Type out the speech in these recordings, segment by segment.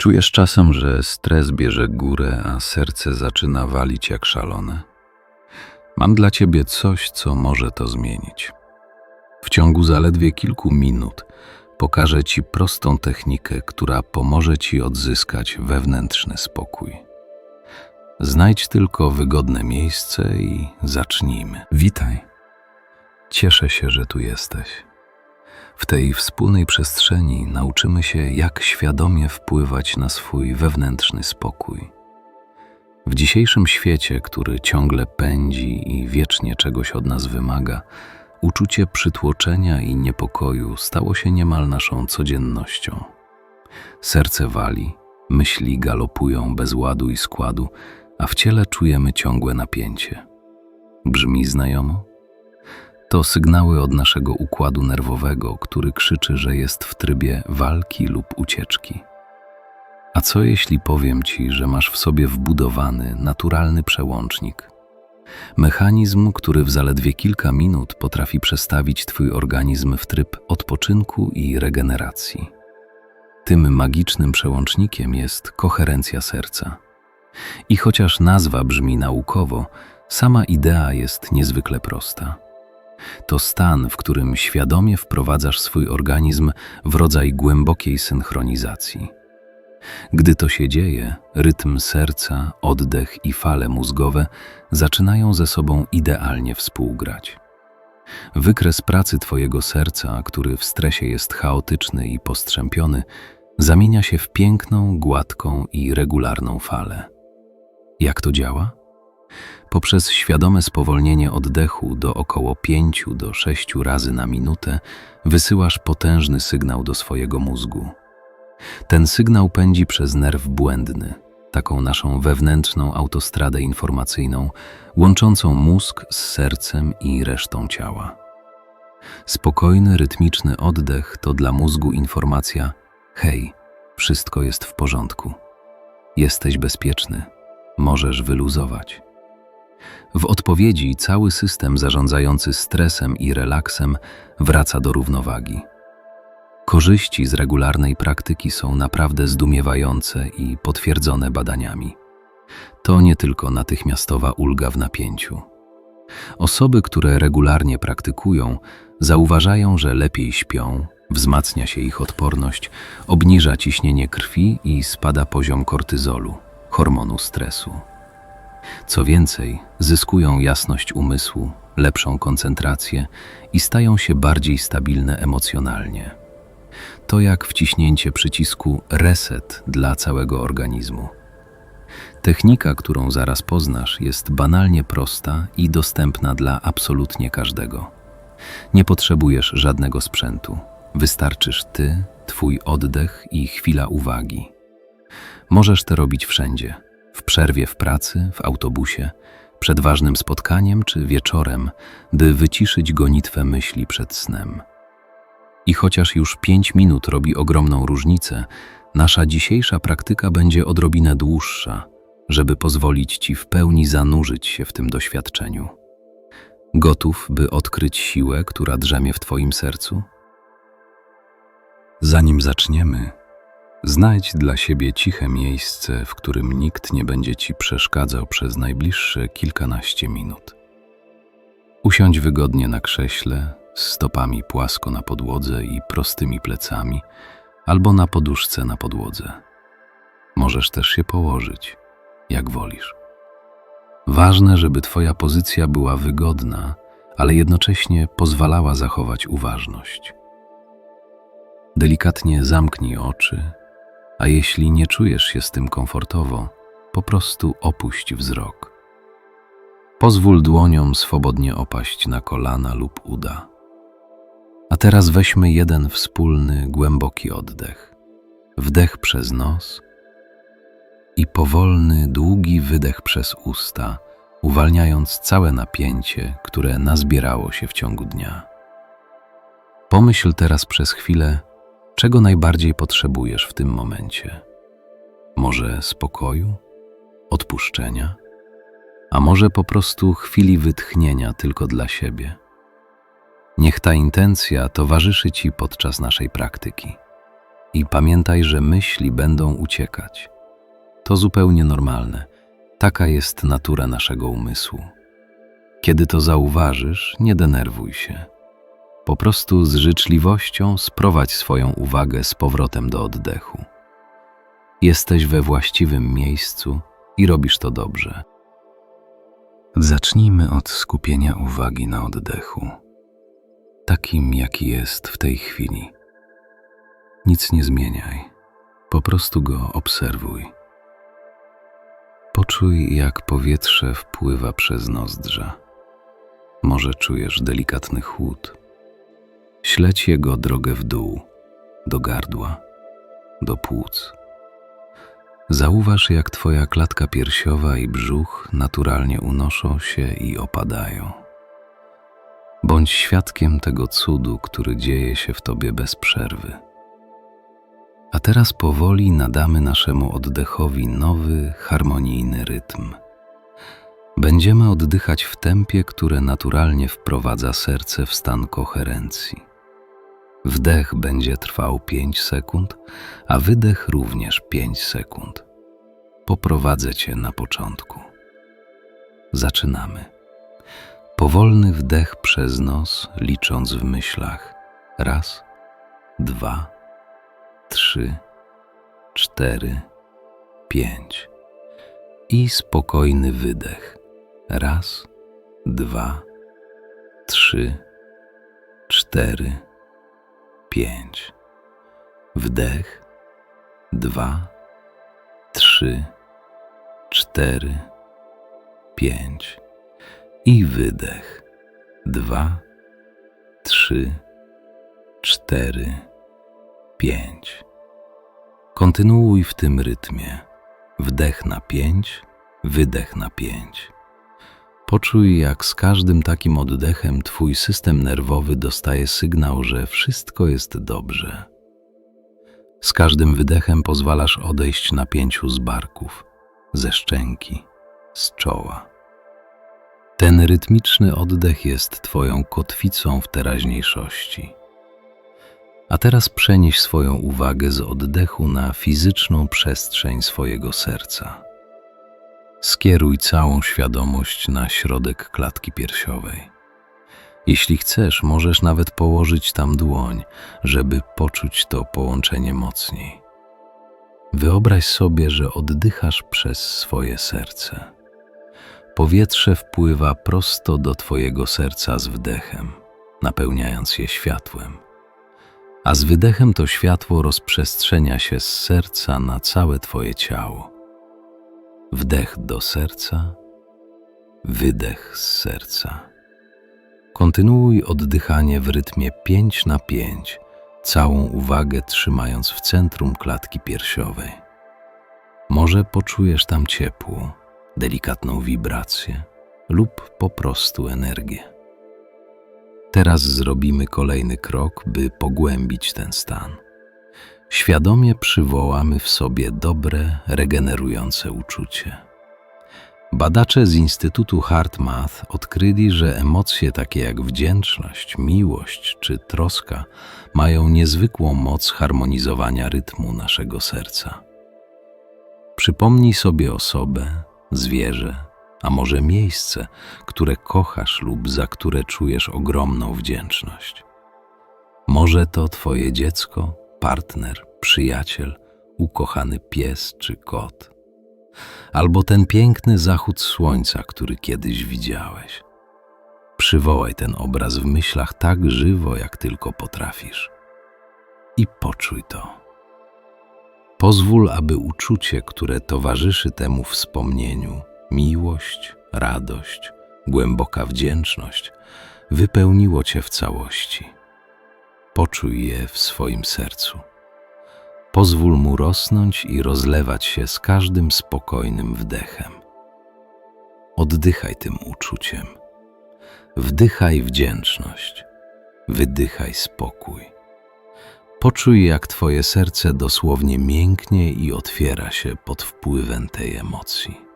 Czujesz czasem, że stres bierze górę, a serce zaczyna walić jak szalone? Mam dla ciebie coś, co może to zmienić. W ciągu zaledwie kilku minut pokażę ci prostą technikę, która pomoże ci odzyskać wewnętrzny spokój. Znajdź tylko wygodne miejsce i zacznijmy. Witaj. Cieszę się, że tu jesteś. W tej wspólnej przestrzeni nauczymy się, jak świadomie wpływać na swój wewnętrzny spokój. W dzisiejszym świecie, który ciągle pędzi i wiecznie czegoś od nas wymaga, uczucie przytłoczenia i niepokoju stało się niemal naszą codziennością. Serce wali, myśli galopują bez ładu i składu, a w ciele czujemy ciągłe napięcie. Brzmi znajomo? To sygnały od naszego układu nerwowego, który krzyczy, że jest w trybie walki lub ucieczki. A co jeśli powiem ci, że masz w sobie wbudowany, naturalny przełącznik? Mechanizm, który w zaledwie kilka minut potrafi przestawić twój organizm w tryb odpoczynku i regeneracji. Tym magicznym przełącznikiem jest koherencja serca. I chociaż nazwa brzmi naukowo, sama idea jest niezwykle prosta. To stan, w którym świadomie wprowadzasz swój organizm w rodzaj głębokiej synchronizacji. Gdy to się dzieje, rytm serca, oddech i fale mózgowe zaczynają ze sobą idealnie współgrać. Wykres pracy Twojego serca, który w stresie jest chaotyczny i postrzępiony, zamienia się w piękną, gładką i regularną falę. Jak to działa? Poprzez świadome spowolnienie oddechu do około 5 do 6 razy na minutę wysyłasz potężny sygnał do swojego mózgu. Ten sygnał pędzi przez nerw błędny, taką naszą wewnętrzną autostradę informacyjną, łączącą mózg z sercem i resztą ciała. Spokojny, rytmiczny oddech to dla mózgu informacja: hej, wszystko jest w porządku. Jesteś bezpieczny, możesz wyluzować. W odpowiedzi cały system zarządzający stresem i relaksem wraca do równowagi. Korzyści z regularnej praktyki są naprawdę zdumiewające i potwierdzone badaniami. To nie tylko natychmiastowa ulga w napięciu. Osoby, które regularnie praktykują, zauważają, że lepiej śpią, wzmacnia się ich odporność, obniża ciśnienie krwi i spada poziom kortyzolu, hormonu stresu. Co więcej, zyskują jasność umysłu, lepszą koncentrację i stają się bardziej stabilne emocjonalnie. To jak wciśnięcie przycisku reset dla całego organizmu. Technika, którą zaraz poznasz, jest banalnie prosta i dostępna dla absolutnie każdego. Nie potrzebujesz żadnego sprzętu. Wystarczysz ty, twój oddech i chwila uwagi. Możesz to robić wszędzie w przerwie w pracy, w autobusie, przed ważnym spotkaniem czy wieczorem, by wyciszyć gonitwę myśli przed snem. I chociaż już pięć minut robi ogromną różnicę, nasza dzisiejsza praktyka będzie odrobinę dłuższa, żeby pozwolić Ci w pełni zanurzyć się w tym doświadczeniu. Gotów, by odkryć siłę, która drzemie w Twoim sercu? Zanim zaczniemy, Znajdź dla siebie ciche miejsce, w którym nikt nie będzie ci przeszkadzał przez najbliższe kilkanaście minut. Usiądź wygodnie na krześle, z stopami płasko na podłodze i prostymi plecami, albo na poduszce na podłodze. Możesz też się położyć, jak wolisz. Ważne, żeby Twoja pozycja była wygodna, ale jednocześnie pozwalała zachować uważność. Delikatnie zamknij oczy a jeśli nie czujesz się z tym komfortowo, po prostu opuść wzrok. Pozwól dłoniom swobodnie opaść na kolana lub uda. A teraz weźmy jeden wspólny, głęboki oddech. Wdech przez nos i powolny, długi wydech przez usta, uwalniając całe napięcie, które nazbierało się w ciągu dnia. Pomyśl teraz przez chwilę, Czego najbardziej potrzebujesz w tym momencie? Może spokoju, odpuszczenia, a może po prostu chwili wytchnienia tylko dla siebie? Niech ta intencja towarzyszy Ci podczas naszej praktyki. I pamiętaj, że myśli będą uciekać. To zupełnie normalne. Taka jest natura naszego umysłu. Kiedy to zauważysz, nie denerwuj się. Po prostu z życzliwością sprowadź swoją uwagę z powrotem do oddechu. Jesteś we właściwym miejscu i robisz to dobrze. Zacznijmy od skupienia uwagi na oddechu, takim jaki jest w tej chwili. Nic nie zmieniaj, po prostu go obserwuj. Poczuj, jak powietrze wpływa przez nozdrza. Może czujesz delikatny chłód. Śledź jego drogę w dół, do gardła, do płuc. Zauważ, jak twoja klatka piersiowa i brzuch naturalnie unoszą się i opadają. Bądź świadkiem tego cudu, który dzieje się w tobie bez przerwy. A teraz powoli nadamy naszemu oddechowi nowy, harmonijny rytm. Będziemy oddychać w tempie, które naturalnie wprowadza serce w stan koherencji. Wdech będzie trwał 5 sekund, a wydech również 5 sekund. Poprowadzę Cię na początku. Zaczynamy. Powolny wdech przez nos, licząc w myślach. Raz, dwa, trzy, cztery, pięć. I spokojny wydech. Raz, dwa, trzy, cztery, pięć. Wdech, dwa, trzy, cztery, pięć. I wydech. Dwa, trzy, cztery, pięć. Kontynuuj w tym rytmie. Wdech na pięć, wydech na pięć. Poczuj, jak z każdym takim oddechem Twój system nerwowy dostaje sygnał, że wszystko jest dobrze. Z każdym wydechem pozwalasz odejść napięciu z barków, ze szczęki, z czoła. Ten rytmiczny oddech jest Twoją kotwicą w teraźniejszości. A teraz przenieś swoją uwagę z oddechu na fizyczną przestrzeń swojego serca. Skieruj całą świadomość na środek klatki piersiowej. Jeśli chcesz, możesz nawet położyć tam dłoń, żeby poczuć to połączenie mocniej. Wyobraź sobie, że oddychasz przez swoje serce. Powietrze wpływa prosto do Twojego serca z wdechem, napełniając je światłem a z wydechem to światło rozprzestrzenia się z serca na całe Twoje ciało. Wdech do serca, wydech z serca. Kontynuuj oddychanie w rytmie 5 na 5, całą uwagę trzymając w centrum klatki piersiowej. Może poczujesz tam ciepło, delikatną wibrację lub po prostu energię. Teraz zrobimy kolejny krok, by pogłębić ten stan. Świadomie przywołamy w sobie dobre, regenerujące uczucie. Badacze z Instytutu HeartMath odkryli, że emocje takie jak wdzięczność, miłość czy troska mają niezwykłą moc harmonizowania rytmu naszego serca. Przypomnij sobie osobę, zwierzę, a może miejsce, które kochasz lub za które czujesz ogromną wdzięczność. Może to Twoje dziecko, partner, przyjaciel, ukochany pies czy kot, albo ten piękny zachód słońca, który kiedyś widziałeś. Przywołaj ten obraz w myślach tak żywo, jak tylko potrafisz. I poczuj to. Pozwól, aby uczucie, które towarzyszy temu wspomnieniu, miłość, radość, głęboka wdzięczność wypełniło Cię w całości. Poczuj je w swoim sercu. Pozwól mu rosnąć i rozlewać się z każdym spokojnym wdechem. Oddychaj tym uczuciem. Wdychaj wdzięczność, wydychaj spokój. Poczuj, jak Twoje serce dosłownie mięknie i otwiera się pod wpływem tej emocji.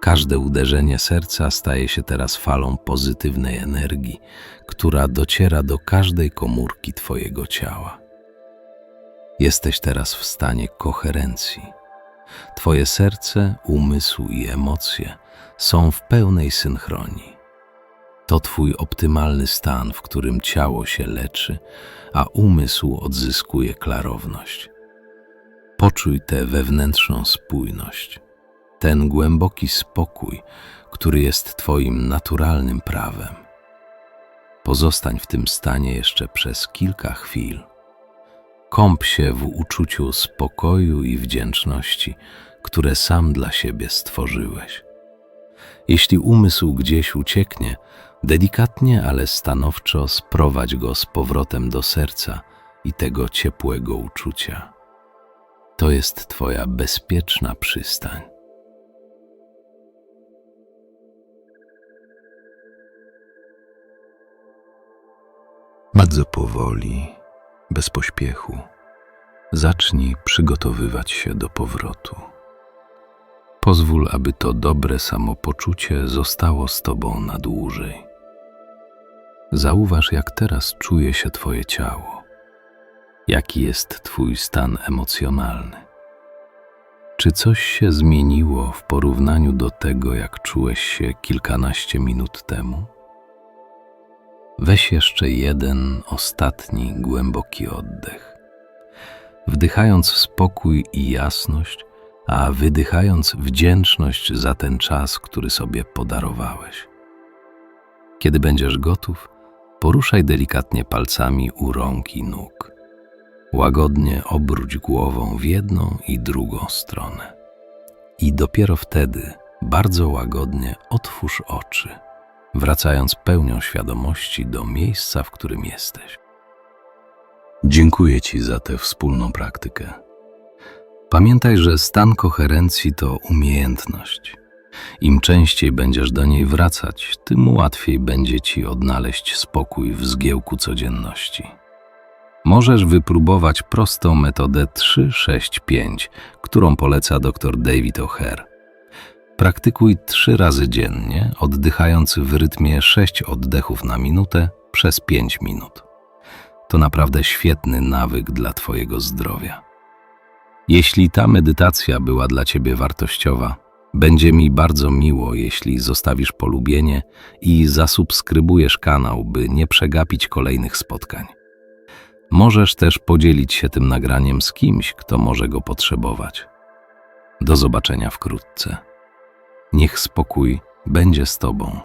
Każde uderzenie serca staje się teraz falą pozytywnej energii, która dociera do każdej komórki Twojego ciała. Jesteś teraz w stanie koherencji. Twoje serce, umysł i emocje są w pełnej synchronii. To Twój optymalny stan, w którym ciało się leczy, a umysł odzyskuje klarowność. Poczuj tę wewnętrzną spójność, ten głęboki spokój, który jest Twoim naturalnym prawem. Pozostań w tym stanie jeszcze przez kilka chwil. Kąp się w uczuciu spokoju i wdzięczności, które sam dla siebie stworzyłeś. Jeśli umysł gdzieś ucieknie, delikatnie, ale stanowczo sprowadź go z powrotem do serca i tego ciepłego uczucia. To jest Twoja bezpieczna przystań. Bardzo powoli, bez pośpiechu, zacznij przygotowywać się do powrotu. Pozwól, aby to dobre samopoczucie zostało z Tobą na dłużej. Zauważ, jak teraz czuje się Twoje ciało, jaki jest Twój stan emocjonalny. Czy coś się zmieniło w porównaniu do tego, jak czułeś się kilkanaście minut temu? Weź jeszcze jeden ostatni głęboki oddech. Wdychając spokój i jasność, a wydychając wdzięczność za ten czas, który sobie podarowałeś. Kiedy będziesz gotów, poruszaj delikatnie palcami u rąk i nóg. Łagodnie obróć głową w jedną i drugą stronę. I dopiero wtedy bardzo łagodnie otwórz oczy wracając pełnią świadomości do miejsca, w którym jesteś. Dziękuję Ci za tę wspólną praktykę. Pamiętaj, że stan koherencji to umiejętność. Im częściej będziesz do niej wracać, tym łatwiej będzie Ci odnaleźć spokój w zgiełku codzienności. Możesz wypróbować prostą metodę 3-6-5, którą poleca dr David O'Hare. Praktykuj trzy razy dziennie, oddychając w rytmie 6 oddechów na minutę przez 5 minut. To naprawdę świetny nawyk dla Twojego zdrowia. Jeśli ta medytacja była dla Ciebie wartościowa, będzie mi bardzo miło, jeśli zostawisz polubienie i zasubskrybujesz kanał, by nie przegapić kolejnych spotkań. Możesz też podzielić się tym nagraniem z kimś, kto może go potrzebować. Do zobaczenia wkrótce. Niech spokój będzie z Tobą.